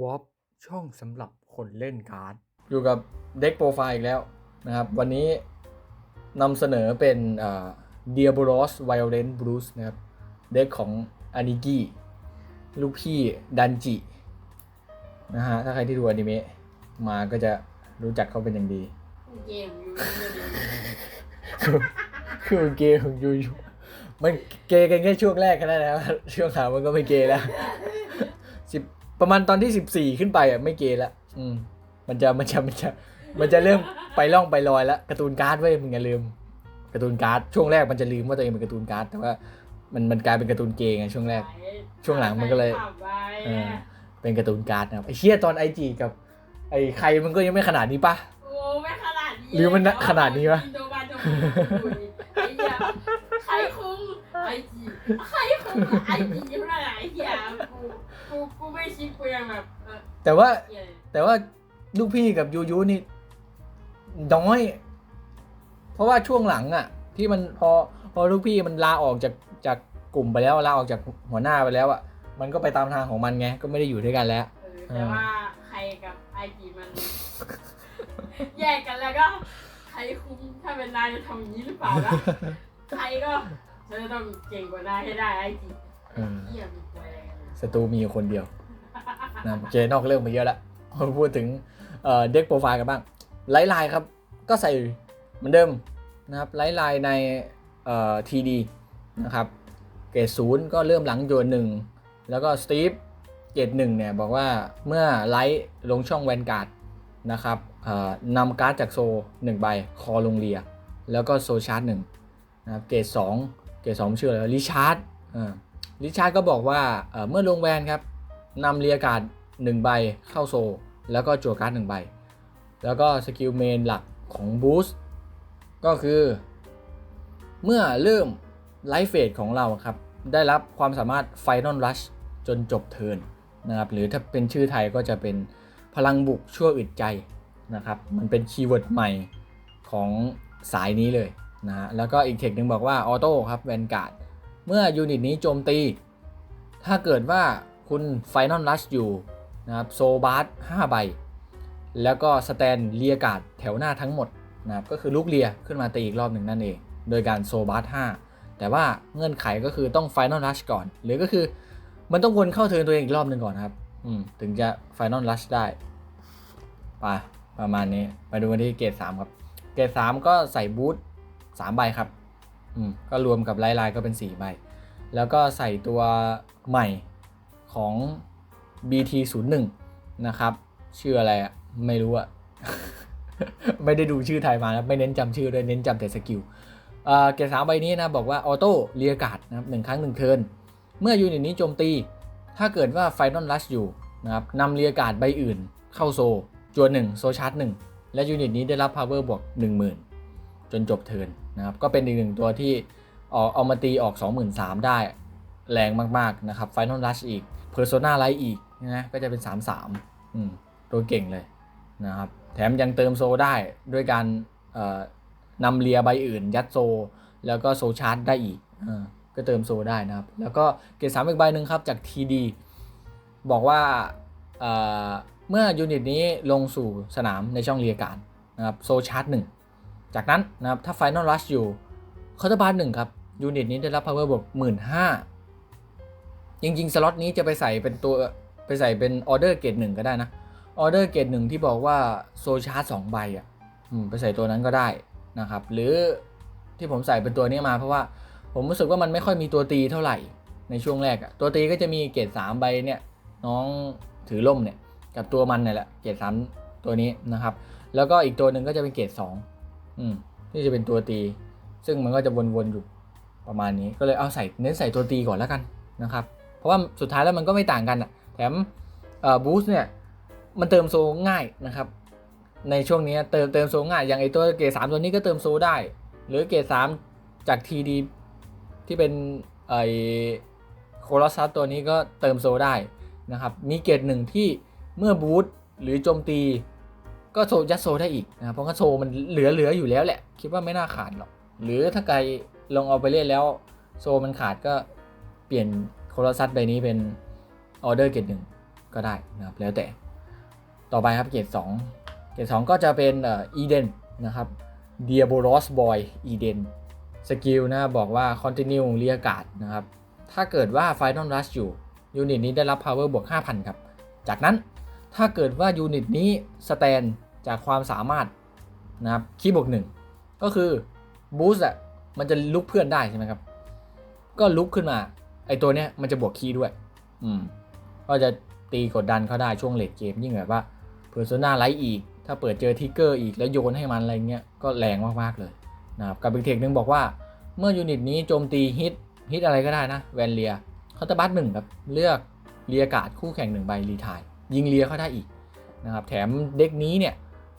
วอปช่องสำหรับคนเล่นการ์ด อยู่กับเด็กโปรไฟล์อีกแล้วนะครับ วันนี้นำเสนอเป็นเดียบ l สไวโอเลนบลูสนะครับ เด็กของอานิกิลูกพี่ดันจินะฮะ ถ้าใครที่ดูอนิเมะมาก็จะรู้จักเขาเป็นอย่างดี เกมอยู่ไม่ดีคือเกย์ของยูยูมันเกย์กันแค่ช่วงแรกแค่นั้นนะครับช่วงหลังมันก็ไม่เกย์แล้วสิบ ประมาณตอนที่สิบสี่ขึ้นไปอะไม่เกย์แล้วอืม มันจะมันจะมันจะมันจะเริ่มไปล่องไปลอยแล้วการ์ตูนการ์ดเว้ยมึงอย่าลืมการ์ตูนการ์ดช่วงแรกมันจะลืมว่าตัวเองเป็นการ์ตูนการ์ดแต่ว่ามันมันกลายเป็นการ์ตูนเกย์ไงช่วงแรก ช่วงหลังมันก็เลยขับไปเออเป็นการ์ตูนการ์ดนะครับไอ้เชี่ยตอนไอจีกับ ไอ้ใครมันก็ยังไม่ขนาดนี้ปะโอ้ไม่ขนาดนี้หรือมันขนาดนี้วะอินโดบาโดไอ้เหี้ยใครคุ้มไอจีใครคุ้มไอจีเท่าไหร่ไอ้เหี้ย กูกูกูไม่คิดกูยังแบบเออแต่ว่าเหี้ยแต่ว่าลูกพี่กับยูยูนี่น้อย เพราะว่าช่วงหลังอะที่มันพอพอลูกพี่มันลาออกจากจากกลุ่มไปแล้วลาออกจากหัวหน้าไปแล้วอะมันก็ไปตามทางของมันไงก็ไม่ได้อยู่ด้วยกันแล้ว เออแต่ว่าใครกับไอจีมัน แยกกันแล้วก็ ใครคุ้มถ้าเป็นนายจะทำอย่างนี้หรือเปล่านะใครก็ฉันจะต้องเก่งกว่านายให้ได้ไอจีเออเหี้ยมีตัวอะไรกันนะ ศัตรูมีอยู่คนเดียวนะโอเจนอกเรื่องมาเยอะแล้วพูดถึงเด็กโปรไฟล์กันบ้างไลท์ไลน์ครับ ก็ใส่เหมือนเดิมนะครับไลท์ไลน์ในทีดีนะครับเกรดศูนย์ก็เริ่มหลังโยนหนึ่งแล้วก็สตีฟเกรดหนึ่งเนี่ยบอกว่าเมื่อไลท์ลงช่องแวนการ์ดนะครับนำการ์ดจากโซหนึ่งใบคอลงเรีย แล้วก็โซชาร์จหนึ่งนะครับเกรดสองเกรดสองชื่ออะไรริชาร์ดอ่า ริชาร์ดก็บอกว่าเเมื่อลงแวนครับนำเรียการ์ดหนึ่งใบเข้าโซ แล้วก็จั่วการ์ดหนึ่งใบ แล้วก็สกิลเมนหลักของบูสต์ก็คือ เมื่อเริ่มไลฟ์เฟสของเราครับ ได้รับความสามารถ Final Rush จนจบเทินนะครับหรือถ้าเป็นชื่อไทยก็จะเป็นพลังบุกชั่วอึดใจนะครับมันเป็นคีย์เวิร์ดใหม่ของสายนี้เลยนะฮะแล้วก็อีกเทคหนึ่งบอกว่าออโต้ครับแวนการ์ด เมื่อยูนิตนี้โจมตี ถ้าเกิดว่าคุณ Final Rush อยู่นะครับโซบาร์5ใบ แล้วก็สแตนเลียกาดแถวหน้าทั้งหมดนะครับก็คือลูกเลียขึ้นมาตีอีกรอบหนึ่งนั่นเอง โดยการโซบาร์5แต่ว่าเงื่อนไขก็คือต้อง Final Rush ก่อน หรือก็คือมันต้องวนเข้าเทิร์นตัวเองอีกรอบหนึ่งก่อนครับถึงจะ Final Rush ได้ไปประมาณนี้ ไปดูกันที่เกรด3ครับ เกรด3ก็ใส่บูท3ใบครับ ก็รวมกับลน์ไลน์ก็เป็น4ใบ แล้วก็ใส่ตัวใหม่ของ BT01 นะครับ ชื่ออะไรอะไม่รู้อะไม่ได้ดูชื่อไทยมานะไม่เน้นจำชื่อด้วยเน้นจำแต่สกิลเอ่อเกรดสามใบนี้นะบอกว่าออโต้เรียการ์ดนะครับหนึ่งครั้งหนึ่งเทิร์นเมื่อยูนิตนี้โจมตี ถ้าเกิดว่าไฟนอลลัชอยู่นะครับนำเรียการ์ดใบอื่น เข้าโซจวนหนึ่งโซชาร์จหนึ่งและยูนิตนี้ได้รับ power บวก10,000จนจบเทิร์น นะครับก็เป็นอีกหนึ่งตัวที่ออกเอามาตีออก 23,000 ได้แรงมากๆนะครับไฟนอลลัชอีก Persona Light อีกนะก็จะเป็น 33อืมตัวเก่งเลยนะครับแถมยังเติมโซได้ด้วยการนำเลียใบอื่น ยัดโซ แล้วก็โซชาร์จได้อีกอก็เติมโซได้นะครับ แล้วก็เกรดสามอีกใบหนึ่งครับจาก TD บอกว่าเอ่อเมื่อยูนิตนี้ลงสู่สนามในช่องเรียการนะครับโซชาร์จหนึ่ง จากนั้นนะครับถ้า Final Rush อยู่คอร์ตบาร์หนึ่งครับยูนิตนี้ได้รับ power บวกหมื่นห้าจริงๆ สล็อตนี้จะไปใส่เป็นตัวไปใส่เป็นออเดอร์เกรดหนึ่งก็ได้นะออเดอร์เกตหนึ่งที่บอกว่าโซชาร์จสองใบอะไปใส่ตัวนั้นก็ได้นะครับ หรือที่ผมใส่เป็นตัวนี้มาเพราะว่าผมรู้สึกว่ามันไม่ค่อยมีตัวตีเท่าไหร่ในช่วงแรกอะตัวตีก็จะมีเกตสามใบเนี่ยน้องถือล่มเนี่ยกับตัวมันเนี่ยแหละเกตสามตัวนี้นะครับ แล้วก็อีกตัวหนึ่งก็จะเป็นเกตสอง อืมที่จะเป็นตัวตี ซึ่งมันก็จะวนๆอยู่ประมาณนี้ก็เลยเอาใส่เน้นใส่ตัวตีก่อนแล้วกันนะครับ เพราะว่าสุดท้ายแล้วมันก็ไม่ต่างกันอะ แถมเอ่อบูสเนี่ยมันเติมโซง่ายนะครับ ในช่วงนี้เติมเติมโซง่าย อย่างไอตัวเกรดสามตัวนี้ก็เติมโซได้ หรือเกรดสามจากทีดีที่เป็นไอโคลอซัสตัวนี้ก็เติมโซได้นะครับ มีเกรดหนึ่งที่เมื่อบูทหรือโจมตี ก็โซยัดโซได้อีกนะครับเพราะว่าโซมันเหลือเหลืออยู่แล้วแหละ คิดว่าไม่น่าขาดหรอก หรือถ้าใครลองเอาไปเล่นแล้ว โซมันขาดก็เปลี่ยนโคลอซัสใบนี้เป็นออเดอร์เกรดหนึ่งก็ได้นะครับแล้วแต่ต่อไปครับเกรด2เกรด2ก็จะเป็นเอ่อ Eden นะครับ Diabolos Boy Eden สกิลนะบอกว่า continue เรียกาดนะครับ ถ้าเกิดว่า Final Rush อยู่ยูนิตนี้ได้รับ power บวก 5,000 ครับ จากนั้นถ้าเกิดว่ายูนิตนี้สแตน จากความสามารถนะครับคีย์บวก1ก็คือบูสต์อะมันจะลุกเพื่อนได้ใช่ไหมครับ ก็ลุกขึ้นมา ไอตัวเนี้ยมันจะบวกคีย์ด้วย อืม ก็จะตีกดดันเขาได้ช่วงเลดเกมยิ่งแบบว่าเพอร์โซนาไลท์อีก ถ้าเปิดเจอทิกเกอร์อีกแล้วโยนให้มันอะไรเงี้ยก็แรงมากๆเลยนะครับกับอีกเทคนึงบอกว่าเมื่อยูนิตนี้โจมตีฮิตฮิตอะไรก็ได้นะแวนเลียคาตาบัตหนึ่งครับเลือกเลียกาดคู่แข่งหนึ่งใบรีทายยิงเลียเขาได้อีกนะครับแถมเด็กนี้เนี่ย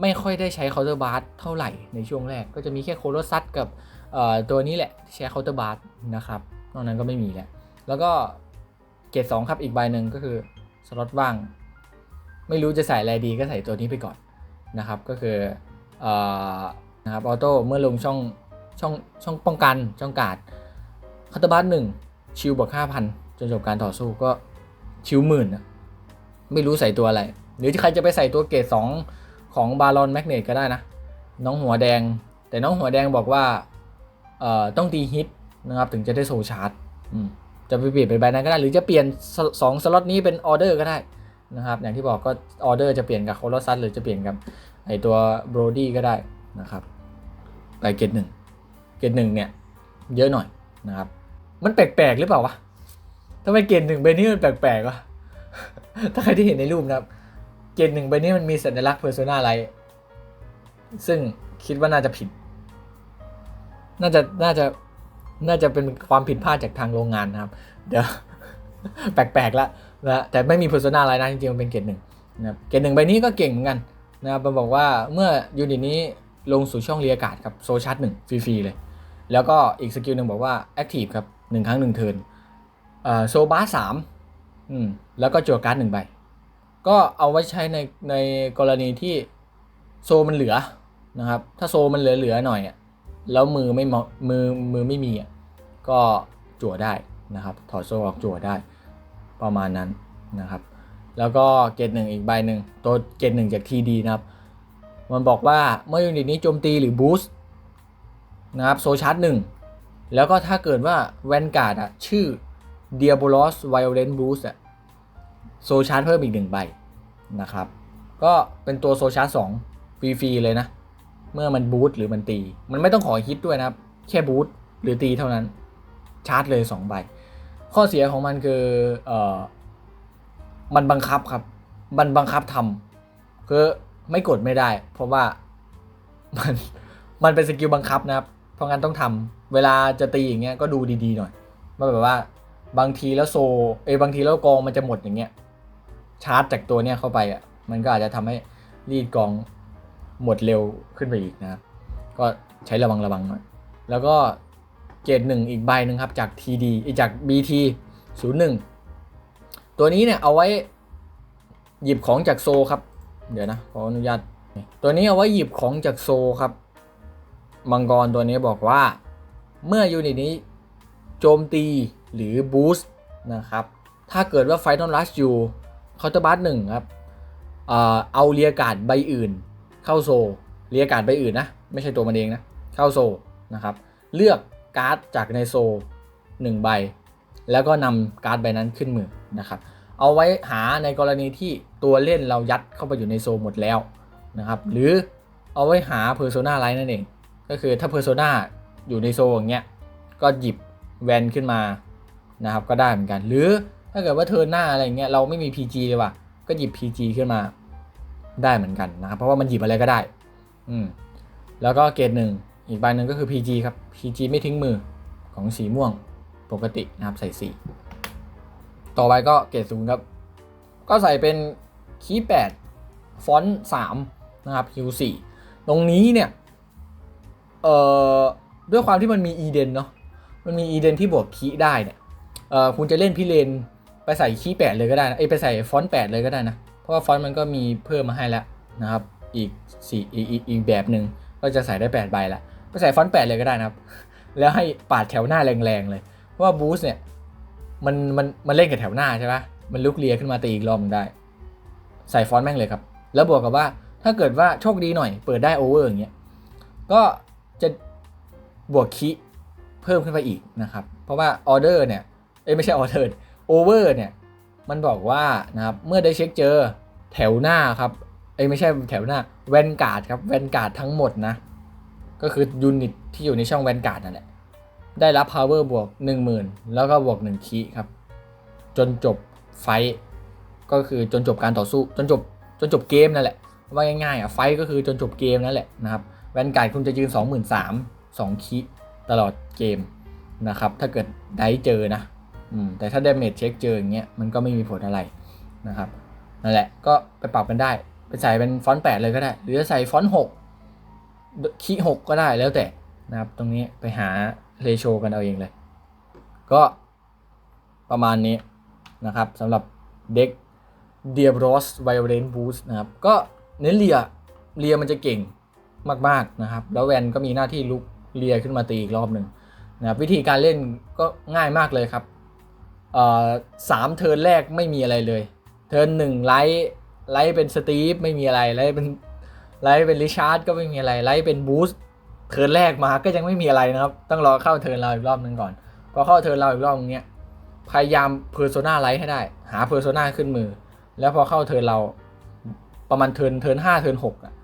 ไม่ค่อยได้ใช้เคาน์เตอร์บาร์เท่าไหร่ในช่วงแรก ก็จะมีแค่โคโรซัตกับตัวนี้แหละที่ใช้เคาน์เตอร์บาร์นะครับนอกนั้นก็ไม่มีแล้วแล้วก็เกรดสองครับอีกใบหนึ่งก็คือสล็อตว่าง ไม่รู้จะใส่อะไรดีก็ใส่ตัวนี้ไปก่อนนะครับ ก็คืออนะครับออโต้เมื่อลงช่องช่องช่องป้องกันช่องกาดคัตเตอร์บัสหนึ่งชิลบวกห้าพันจนจบการต่อสู้ก็ชิลหมื่นนะไม่รู้ใส่ตัวอะไร หรือใครจะไปใส่ตัวเกรดสอง ของบาลอนแมกเนตก็ได้นะ น้องหัวแดง แต่น้องหัวแดงบอกว่าเอ่อต้องตีฮิตนะครับถึงจะได้โซชาร์จอืมจะไปเปลี่ยนเป็นใบนั้นก็ได้ หรือจะเปลี่ยนสสองสล็อตนี้เป็นออเดอร์ก็ได้นะครับ อย่างที่บอกก็ออเดอร์จะเปลี่ยนกับโคโรซัสหรือจะเปลี่ยนกับไอตัวโบรดี้ก็ได้นะครับไปเกตหนึ่งเกตหนึ่งเนี่ยเยอะหน่อยนะครับ มันแปลกๆหรือเปล่าวะทำไมเกตหนึ่งใบนี้มันแปลกๆวะถ้าใครที่เห็นในรูปนะครับ เกตหนึ่งใบนี้มันมีสัญลักษณ์เพอร์โซนาไลท์ซึ่งคิดว่าน่าจะผิด น่าจะน่าจะน่าจะเป็นความผิดพลาดจากทางโรงงานนะครับ เดี๋ยว แปลกๆละนะแต่ไม่มี persona อะไรนะจริงๆมันเป็นเกรดหนึ่งนะครับเกรดหนึ่งใบนี้ก็เก่งเหมือนกันนะครับมันบอกว่าเมื่อยูนิตนี้ลงสู่ช่องเรียกาศครับโซชาร์จหนึ่งฟรีๆเลย แล้วก็อีกสกิลหนึ่งบอกว่า active ครับหนึ่งครั้งหนึ่งเทิร์นโซบาสามอืมแล้วก็จั่วการ์ดหนึ่งใบ ก็เอาไว้ใช้ในในกรณีที่โซมันเหลือนะครับ ถ้าโซมันเหลือๆหน่อยอะแล้วมือไม่หมอมือมือไม่มีอะก็จั่วได้นะครับ ถอดโซออกจั่วได้ประมาณนั้นนะครับ แล้วก็เกรดหนึ่งอีกใบหนึ่งตัวเกรดหนึ่งจาก TD นะครับ มันบอกว่าเมื่อยูนิตนี้โจมตีหรือบูสต์นะครับโซชาร์จหนึ่งแล้วก็ถ้าเกิดว่าแวนการ์ดอะชื่อ Diabolos Violent Boost อะ โซชาร์จเพิ่มอีกหนึ่งใบนะครับ ก็เป็นตัวโซชาร์จสองฟรีๆเลยนะ เมื่อมันบูตหรือมันตี มันไม่ต้องขอฮิตด้วยนะครับ แค่บูตหรือตีเท่านั้น ชาร์จเลย2ใบ ข้อเสียของมันคือเอ่อมันบังคับครับ มันบังคับทำคือไม่กดไม่ได้ เพราะว่ามันมันเป็นสกิลบังคับนะครับ เพราะงั้นต้องทำเวลาจะตีอย่างเงี้ยก็ดูดีๆหน่อยว่แบบว่าบางทีแล้วโซเอยบางทีแล้วกองมันจะหมดอย่างเงี้ย ชาร์จจากตัวเนี้ยเข้าไปอะมันก็อาจจะทำให้รีดกองหมดเร็วขึ้นไปอีกนะครับ ก็ใช้ระวังระวังหน่อยแล้วก็เกรดหนึ่งอีกใบหนึ่งครับจาก TD อ้ยจาก BT 01 ตัวนี้เนี่ยเอาไว้หยิบของจากโซครับ เดี๋ยวนะขออนุญาต ตัวนี้เอาไว้หยิบของจากโซครับมังกรตัวนี้บอกว่า เมื่อยูนิตนี้โจมตีหรือบูสต์นะครับ ถ้าเกิดว่าไฟนอลลัสอยู่ เคาน์เตอร์บัสหนึ่งครับเอาเรียการ์ดใบอื่น เข้าโซเรียการ์ดใบอื่นนะ ไม่ใช่ตัวมันเองนะ เข้าโซนะครับ เลือกการ์ดจากในโซหนึ่งใบ แล้วก็นำการ์ดใบนั้นขึ้นมือนะครับ เอาไว้หาในกรณีที่ตัวเล่นเรายัดเข้าไปอยู่ในโซหมดแล้วนะครับ หรือเอาไว้หา Persona ไลท์นั่นเอง ก็คือถ้า Persona อยู่ในโซอย่างเงี้ย ก็หยิบแวนขึ้นมานะครับ ก็ได้เหมือนกัน หรือ ถ้าเกิดว่าเทิร์หน้าอะไรเงี้ยเราไม่มี PG เลยว่ะ ก็หยิบ PG ขึ้นมาได้เหมือนกันนะครับ เพราะว่ามันหยิบอะไรก็ได้ อืม แล้วก็เกรดหนึ่ง อีกใบหนึ่งก็คือ PG ครับ PG ไม่ทิ้งมือของสีม่วงปกตินะครับใส่สี ต่อไปก็เกรดศูนย์ครับ ก็ใส่เป็นคีย์แปดฟอนต์สามนะครับฮิวสี่ตรงนี้เนี่ย เอ่อ ด้วยความที่มันมีอีเดนเนาะ มันมีอีเดนที่บวกคีย์ได้เนี่ย เอ่อ คุณจะเล่นพิเรน ใส่คีย์แปดเลยก็ได้นะเอ้ไปใส่ฟอนต์แปดเลยก็ได้นะ เพราะว่าฟอนต์มันก็มีเพิ่มมาให้แล้วนะครับ อีกสี่อีกอีกอีกแบบหนึ่งก็จะใส่ได้8ใบละไปใส่ฟอนต์แปดเลยก็ได้นะครับ แล้วให้ปาดแถวหน้าแรงๆเลย เพราะว่าบูสเนี่ยมันมันมันเล่นกับแถวหน้าใช่ปะมันลุกเลียขึ้นมาตีอีกรอบหนึงได้ ใส่ฟอนต์แม่งเลยครับ แล้วบวกกับว่าถ้าเกิดว่าโชคดีหน่อยเปิดได้โอเวอร์อย่างเงี้ย ก็จะบวกคีเพิ่มขึ้นไปอีกนะครับ เพราะว่าออเดอร์เนี่ย เอ้ยไม่ใช่ออเดอร์ โอเวอร์เนี่ยมันบอกว่านะครับเมื่อได้เช็คเจอแถวหน้าครับเอ้ไม่ใช่แถวหน้าแวนการ์ดครับแวนการ์ดทั้งหมดนะ ก็คือยูนิตที่อยู่ในช่องแวนการ์ดนั่นแหละ ได้รับ power บวก 10,000 แล้วก็บวก1คีครับ จนจบไฟก็คือจนจบการต่อสู้ จนจบจนจบเกมนั่นแหละ ว่าง่ายๆอะไฟก็คือจนจบเกมนั่นแหละนะครับแวนการ์ดคุณจะยืน 23,000 2คีตลอดเกมนะครับถ้าเกิดได้เจอนะ แต่ถ้า damage เช็คเจออย่างเงี้ยมันก็ไม่มีผลอะไรนะครับนั่นแหละก็ไปปรับกันได้ไปใส่เป็นฟอนต์8เลยก็ได้ หรือจะใส่ฟอนต์6คี6ก็ได้แล้วแต่นะครับตรงนี้ไปหาเรโชกันเอาเองเลย ก็ประมาณนี้นะครับสำหรับเด็ก d i a b r o s Violent Boost นะครับ ก็เน้นเลียเลียมันจะเก่งมากๆนะครับ แล้วแวนก็มีหน้าที่ลุกเลียขึ้นมาตีอีกรอบหนึ่งนะครับวิธีการเล่นก็ง่ายมากเลยครับ สามเทิร์นแรกไม่มีอะไรเลย เทิร์นหนึ่งไลท์ไลท์เป็นสตีฟไม่มีอะไรไลท์เป็นไลท์เป็นริชาร์ดก็ไม่มีอะไรไลท์เป็นบูสเทิร์นแรกมาก็ยังไม่มีอะไรนะครับ ต้องรอเข้าเทิร์นเราอีกรอบหนึงก่อนพอเข้าเทิร์นเราอีกรอบนึงเนี้ยพยายามเพอร์โซนาไลท์ให้ได้ หาเพอร์โซนาขึ้นมือ แล้วพอเข้าเทิร์นเราประมาณเทิร์นเทิร์นห้าเทิร์นหกอะ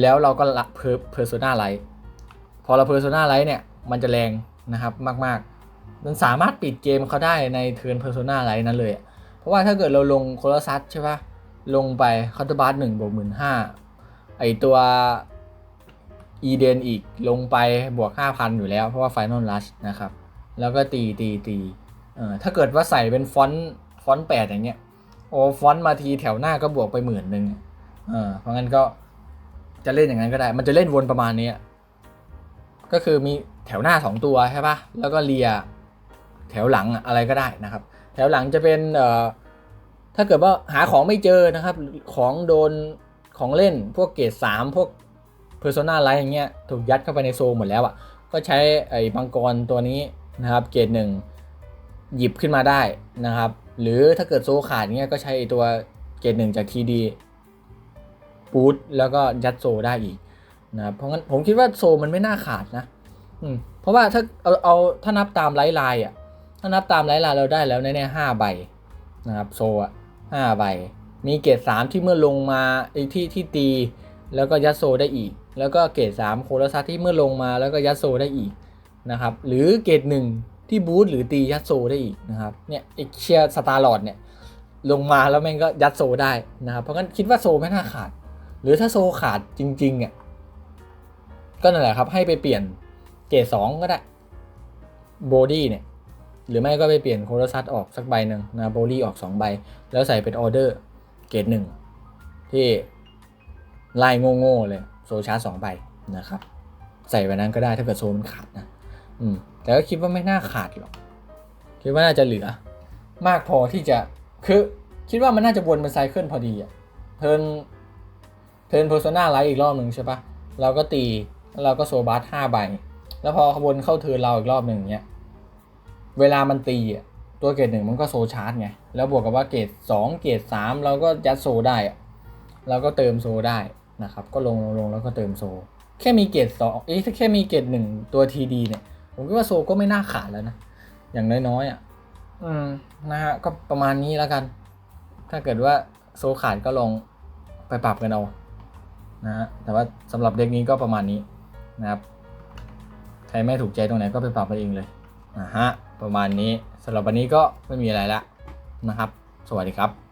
แล้วเราก็ละเพอเพอร์โซนาไลท์พอเราเพอร์โซนาไลท์เนี่ยมันจะแรงนะครับมากๆ มันสามารถปิดเกมเขาได้ในเทิร์นเพอร์โซนาไลท์นั้นเลยอะเพราะว่าถ้าเกิดเราลงโคลซัสใช่ปะลงไปคาร์ตบาร์หนึ่งบวกหมื่นห้าไอตัวอีเดนอีกลงไปบวก5,000อยู่แล้ว เพราะว่า Final Rush นะครับ แล้วก็ตีตีตีเออถ้าเกิดว่าใส่เป็นฟอนต์ฟอนต์8อย่างเงี้ยโอ้ฟอนต์มาทีแถวหน้าก็บวกไปหมื่นหนึ่งเออเพราะงั้นก็จะเล่นอย่างนั้นก็ได้ มันจะเล่นวนประมาณนี้ก็คือมีแถวหน้า2ตัวใช่ปะแล้วก็เลีย แถวหลังอะอะไรก็ได้นะครับ แถวหลังจะเป็นถ้าเกิดว่าหาของไม่เจอนะครับของโดนของเล่นพวกเกรด3พวก Persona Light อย่างเงี้ยถูกยัดเข้าไปในโซลหมดแล้วอะ่ะก็ใช้ไอ้บังกรตัวนี้นะครับเกรดหนึ่งหยิบขึ้นมาได้นะครับ หรือถ้าเกิดโซขาดเงี้ยก็ใช้ตัวเกรดหนึ่งจากทีดีปูดแล้วก็ยัดโซได้อีกนะครับเพราะงั้นผมคิดว่าโซมันไม่น่าขาดนะ อืมเพราะว่าถ้าเอาเอาถ้านับตามไลท์ไลน์อะ ถ้านับตามไลท์ลน์เราได้แล้วแน่ๆห้าใบนะครับโซอะห้าใบ มีเกรดสามที่เมื่อลงมาไอ้ที่ที่ตี แล้วก็ยัดโซได้อีก แล้วก็เกรด3โคโรซัสที่เมื่อลงมาแล้วก็ยัดโซได้อีกนะครับหรือเกรดหนึ่งที่บูทหรือตียัดโซได้อีกนะครับเนี่ยไอเชียสตาร์ลอดเนี่ยลงมาแล้วแม่งก็ยัดโซได้นะครับเพราะงั้นคิดว่าโซไม่น่าขาด หรือถ้าโซขาดจริงๆอะก็นั่นแหละครับให้ไปเปลี่ยนเกรด2ก็ได้โบดี้เนี่ย หรือไม่ก็ไปเปลี่ยนโคโรซัสออกสักใบหนึ่งนะโบดี้ออก2ใบ แล้วใส่เป็นออเดอร์เกรดหนึ่งที่ไล่โง่ๆเลยโซชาร์สองใบนะครับ ใส่ไปนั้นก็ได้ถ้าเกิดโซมันขาดนะอืมแต่ก็คิดว่าไม่น่าขาดหรอก คิดว่าน่าจะเหลือ มากพอที่จะคือคิดว่ามันน่าจะวนเป็นไซเคิลพอดีอะเทิร์นเทิร์นเพอร์โซนาไลท์อีกรอบหนึ่งใช่ปะเราก็ตีเราก็โซบัสห้าใบ แล้วพอขบวนเข้าเทิร์นเราอีกรอบหนึ่งเนี้ย เวลามันตีอะตัวเกรดหนึ่งมันก็โซชาร์จไง แล้วบวกกับว่าเกรดสองเกรดสามเราก็ยัดโซได้อะเราก็เติมโซได้นะครับ ก็ลงลงลงแล้วก็เติมโซ แค่มีเกรดสองเอ้ยถ้าแค่มีเกรดหนึ่งตัวทีดีเนี่ย ผมคิดว่าโซก็ไม่น่าขาดแล้วนะ อย่างน้อยๆอะ อืมนะฮะ ก็ประมาณนี้แล้วกัน ถ้าเกิดว่าโซขาดก็ลองไปปรับกันเอานะฮะ แต่ว่าสำหรับเด็กนี้ก็ประมาณนี้นะครับ ใครไม่ถูกใจตรงไหนก็ไปปรับกันเองเลยนะฮะ ประมาณนี้สำหรับวันนี้ก็ไม่มีอะไรละนะครับ สวัสดีครับ